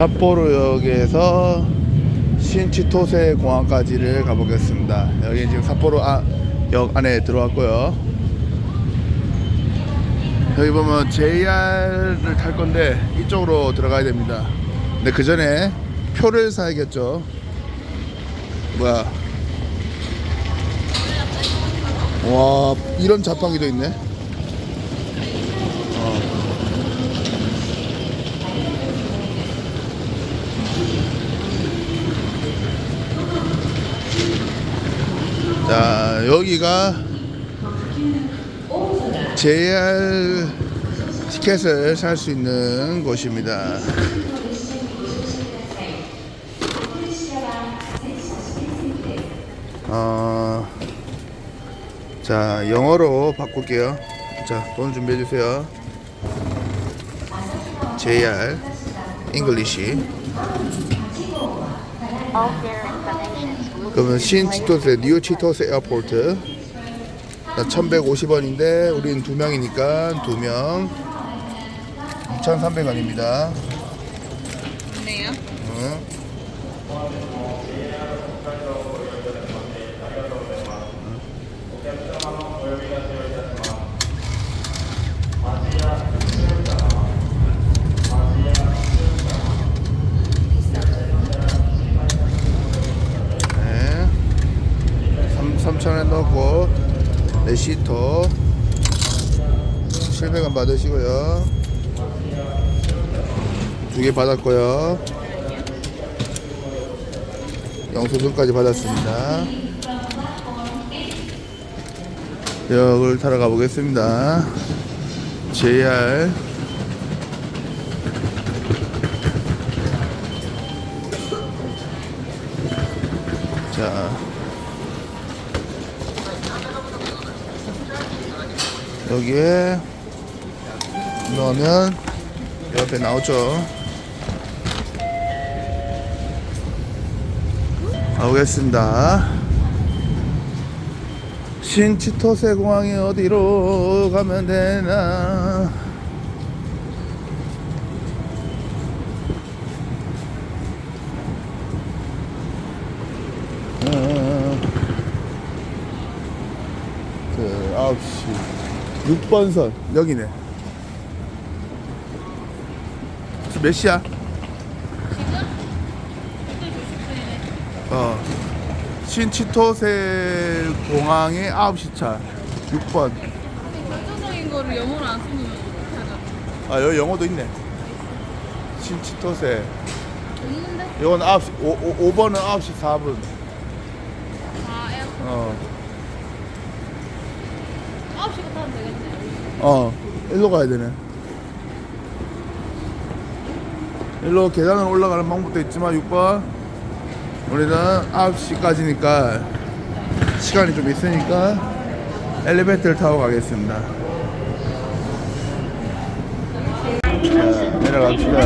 삿포로역에서 신치토세 공항까지를 가보겠습니다. 여기 지금 삿포로 아, 역 안에 들어왔고요. 여기 보면 JR을 탈 건데 이쪽으로 들어가야 됩니다. 근데 그 전에 표를 사야겠죠. 뭐야? 와 이런 자판기도 있네. 자 여기가 JR 티켓을 살 수 있는 곳입니다. 어, 자 영어로 바꿀게요. 자 돈 준비해 주세요. JR English. All fare information 그러면 신치토세 뉴 치토세 에어포트 1150원인데 우린 두 명이니까 두명 2300원입니다 네요. 응. 네. 3,000원 넣고 레 시토. 700원 받으시고요. 두 개 받았고요. 영수증까지 받았습니다. 역을 타러 가보겠습니다. JR 자 여기에 넣으면 옆에 나오죠. 가보겠습니다. 신치토세 공항이 어디로 가면 되나? 어, 그 9시 6번 선. 여기네. 지금 몇 시야? 어. 신치토세 공항에 9시 차. 6번. 결정적인 거를 영어로 안 쓰면 못하잖아. 아 여기 영어도 있네. 신치토세 없는데? 이건 9시 5, 5번은 9시 4분. 아, 에어. 어, 9시부터 하면 되겠네. 어 일로 가야 되네. 일로 계단을 올라가는 방법도 있지만 6번. 우리는 9시까지니까 시간이 좀 있으니까 엘리베이터를 타고 가겠습니다. 자 내려갑시다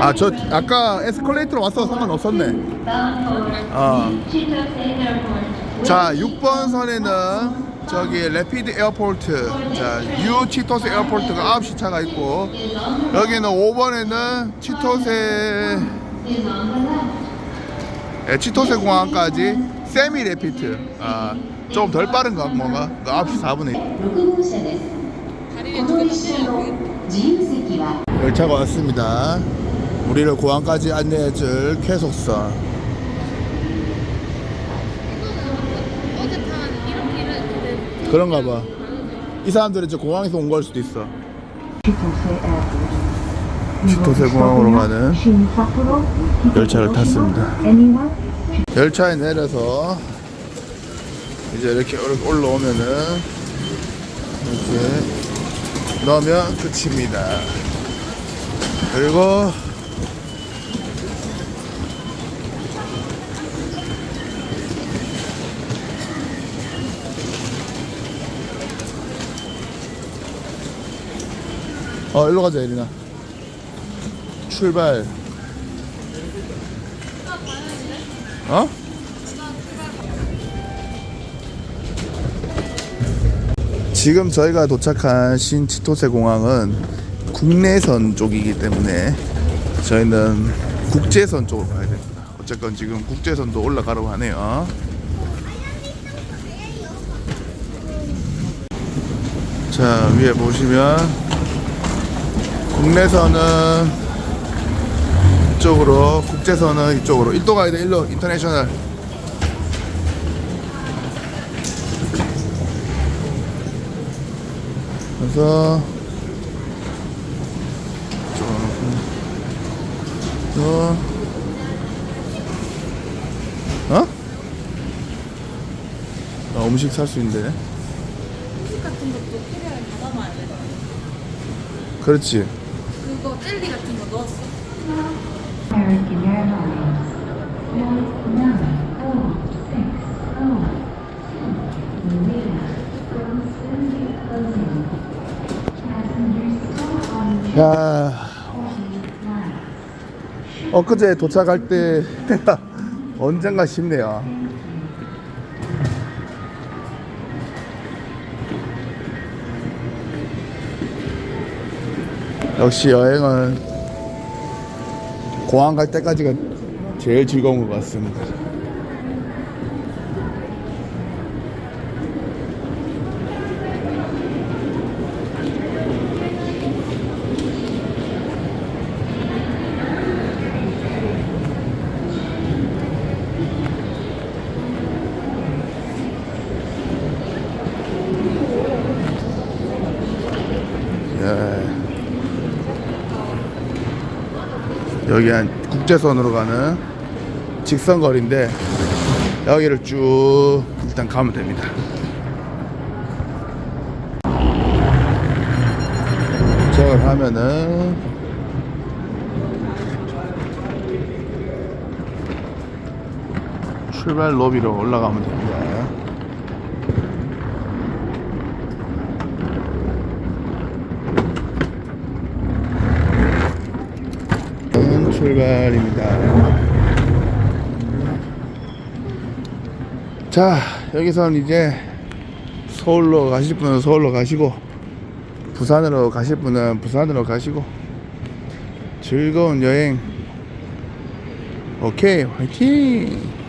아 저 아까 에스컬레이터로 왔어 상관없었네. 어. 자 6번 선에는 저기 레피드 에어포트. 자 뉴 치토스 에어포트가 9시 차가 있고 여기는 5번에는 치토세 예, 치토세 공항까지 세미 레피트. 아, 좀 덜 빠른 거 뭔가. 9시 4분에 열차가 왔습니다. 우리를 고항까지 안내해줄 쾌속선. 그런가 봐. 이 사람들은 이제 공항에서 온 걸 수도 있어. 치토세 공항으로 가는 열차를 탔습니다. 열차에 내려서 이제 이렇게 올라오면은 이렇게 넣으면 끝입니다. 그리고 어 일로 가자 예린아 출발 어? 지금 저희가 도착한 신치토세 공항은 국내선 쪽이기 때문에 저희는 국제선 쪽으로 가야 됩니다. 어쨌건 지금 국제선도 올라가려고 하네요. 자 위에 보시면 국내선은 이쪽으로 국제선은 이쪽으로 1도 가야 돼 1로 인터내셔널 그래서 또 어? 아, 음식 살 수 있는데 킥 같은 것도 캐리어에 받아놔야 돼. 그렇지 그거 젤리 같은 거 넣었어. American 엊그제 도착할 때 언젠가 싶네요. 역시 여행은 공항 갈 때까지가 제일 즐거운 것 같습니다 여기 한 국제선으로 가는 직선 거리인데 여기를 쭉 일단 가면 됩니다. 도착을 하면은 출발 로비로 올라가면 됩니다. 음, 출발입니다. 자, 여기서는 이제 서울로 가실 분은 서울로 가시고, 부산으로 가실 분은 부산으로 가시고, 즐거운 여행. 오케이, 화이팅!